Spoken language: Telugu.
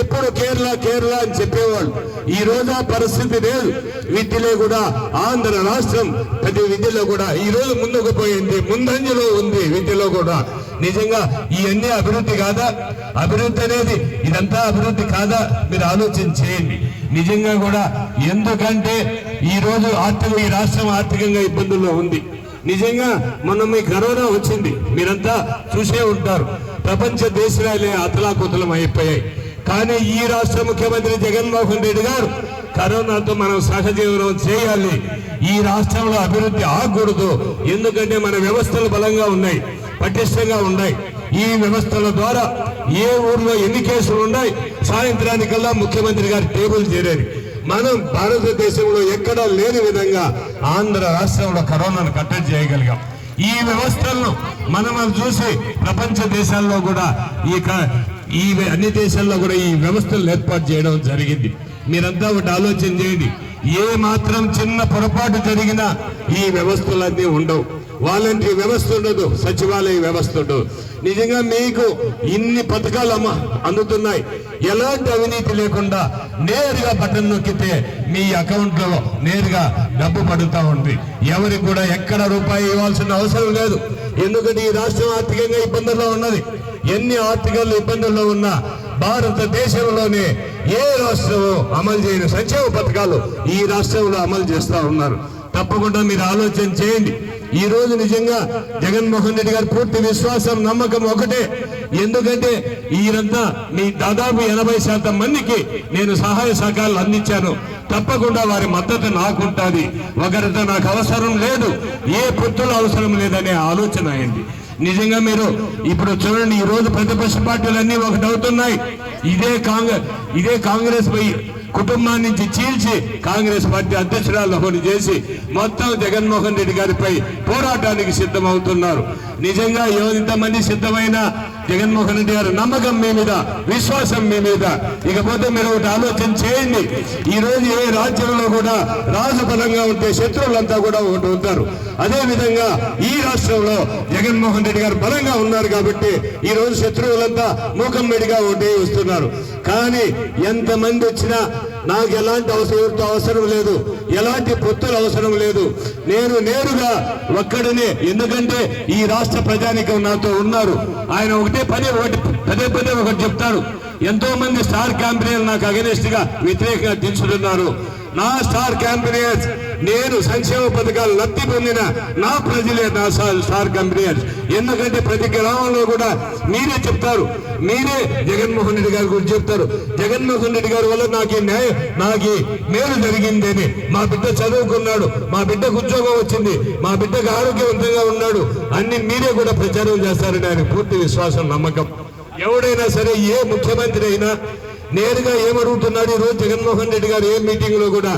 ఎప్పుడు కేరళ కేరళ అని చెప్పేవాళ్ళు. ఈ రోజు ఆ పరిస్థితి లేదు. విద్యలో కూడా ఆంధ్ర రాష్ట్రం ప్రతి విద్యలో కూడా ఈ రోజు ముందుకు పోయింది. ముందంజలో ఉంది విద్యలో కూడా. నిజంగా ఇవన్నీ అభివృద్ధి కాదా? అభివృద్ధి అనేది ఇదంతా అభివృద్ధి కాదా? మీరు ఆలోచన చేయండి. నిజంగా కూడా ఎందుకంటే ఈ రోజు ఆర్థిక ఈ రాష్ట్రం ఆర్థికంగా ఇబ్బందుల్లో ఉంది. నిజంగా మొన్న మీ కరోనా వచ్చింది. మీరంతా చూసే ఉంటారు. ప్రపంచ దేశాలే అతలాకుతలం అయిపోయాయి. కానీ ఈ రాష్ట్ర ముఖ్యమంత్రి జగన్మోహన్ రెడ్డి గారు కరోనాతో మనం సహజీవనం చేయాలి. ఈ రాష్ట్రంలో అభివృద్ధి ఆగకూడదు. ఎందుకంటే మన వ్యవస్థలు బలంగా ఉన్నాయి పటిష్టంగా ఉన్నాయి. ఈ వ్యవస్థల ద్వారా ఏ ఊర్లో ఎన్ని కేసులు ఉన్నాయి సాయంత్రానికల్లా ముఖ్యమంత్రి గారి టేబుల్ చేరేది మనం భారతదేశంలో ఎక్కడా లేని విధంగా ఆంధ్ర రాష్ట్రంలో కరోనాను కట్టడి చేయగలిగాం. ఈ వ్యవస్థలను మనం చూసి ప్రపంచ దేశాల్లో కూడా ఈ క- ఈ అన్ని దేశాల్లో కూడా ఈ వ్యవస్థలను ఏర్పాటు చేయడం జరిగింది. మీరంతా ఒకటి ఆలోచన చేయండి. ఏ మాత్రం చిన్న పొరపాటు జరిగినా ఈ వ్యవస్థలన్నీ ఉండవు. వాలంటరీ వ్యవస్థ ఉండదు సచివాలయ వ్యవస్థ ఉండదు. నిజంగా మీకు ఇన్ని పథకాలు అమ్మ అందుతున్నాయి. ఎలాంటి అవినీతి లేకుండా నేరుగా బటన్ నొక్కితే మీ అకౌంట్లో నేరుగా డబ్బు పడుతూ ఉంది. ఎవరికి కూడా ఎక్కడ రూపాయి ఇవ్వాల్సిన అవసరం లేదు. ఎందుకంటే ఈ రాష్ట్రం ఆర్థికంగా ఇబ్బందుల్లో ఉన్నది. ఎన్ని ఆర్థిక ఇబ్బందుల్లో ఉన్నా భారతదేశంలోనే ఏ రాష్ట్రము అమలు చేయని సంక్షేమ పథకాలు ఈ రాష్ట్రంలో అమలు చేస్తూ ఉన్నారు. తప్పకుండా మీరు ఆలోచన చేయండి. ఈ రోజు నిజంగా జగన్మోహన్ రెడ్డి గారి పూర్తి విశ్వాసం నమ్మకం ఒకటే. ఎందుకంటే ఈయనంతా మీ దాదాపు ఎనభై శాతం మందికి నేను సహాయ సహకారాలు అందించాను. తప్పకుండా వారి మద్దతు నాకుంటుంది. ఒకరితో నాకు అవసరం లేదు. ఏ పొత్తులు అవసరం లేదనే ఆలోచన అయింది. నిజంగా మీరు ఇప్పుడు చూడండి ఈ రోజు ప్రతిపక్ష పార్టీలన్నీ ఒకటి అవుతున్నాయి ఇదే కాంగ్రెస్ ఇదే కాంగ్రెస్ పై కుటుంబం నుంచి చీల్చి కాంగ్రెస్ పార్టీ అధ్యక్షురాలు ఒకటి చేసి మొత్తం జగన్మోహన్ రెడ్డి గారిపై పోరాటానికి సిద్ధమవుతున్నారు. నిజంగా ఎంతమంది సిద్ధమైన జగన్మోహన్ రెడ్డి గారి నమ్మకం మీ మీద విశ్వాసం మీ మీద. ఇకపోతే మీరు ఒకటి ఆలోచన చేయండి. ఈ రోజు ఏ రాజ్యంలో కూడా రాజు బలంగా ఉంటే శత్రువులంతా కూడా ఒకటి ఉంటారు. అదే విధంగా ఈ రాష్ట్రంలో జగన్మోహన్ రెడ్డి గారు బలంగా ఉన్నారు కాబట్టి ఈ రోజు శత్రువులంతా మూకమ్మడిగా ఒకటి వస్తున్నారు. కానీ ఎంతమంది వచ్చినా నాకు ఎలాంటి అవసరం అవసరం లేదు. ఎలాంటి పొత్తులు అవసరం లేదు. నేను నేరుగా ఒక్కడనే. ఎందుకంటే ఈ రాష్ట్ర ప్రజానికం నాతో ఉన్నారు. ఆయన ఒకటే పదే ఒకటి పదే పదే ఒకటి చెప్తారు. ఎంతో మంది స్టార్ క్యాంపెయిన్ నాకు అగెనిస్ట్గా వ్యతిరేకంగా దించుతున్నారు నా స్టార్ క్యాంపెయినర్స్ నేను సంక్షేమ పథకాలు లబ్ధి పొందిన నా ప్రజలే నా స్టార్- స్టార్ క్యాంపెయినర్స్ ఎందుకంటే ప్రతి గ్రామంలో కూడా మీరే చెప్తారు. మీరే జగన్మోహన్ రెడ్డి గారి గురించి చెప్తారు. జగన్మోహన్ రెడ్డి గారి వల్ల నాకు ఈ న్యాయం నాకు మేలు జరిగిందని. మా బిడ్డ చదువుకున్నాడు మా బిడ్డకు ఉద్యోగం వచ్చింది మా బిడ్డకు ఆరోగ్యవంతంగా ఉన్నాడు. అన్ని మీరే కూడా ప్రచారం చేస్తారని ఆయన పూర్తి విశ్వాసం నమ్మకం. ఎవడైనా సరే ఏ ముఖ్యమంత్రి అయినా నేరుగా ఏమరుగుతున్నాడు ఈరోజు రోజు జగన్మోహన్ రెడ్డి గారు? ఏ మీటింగ్లో కూడా?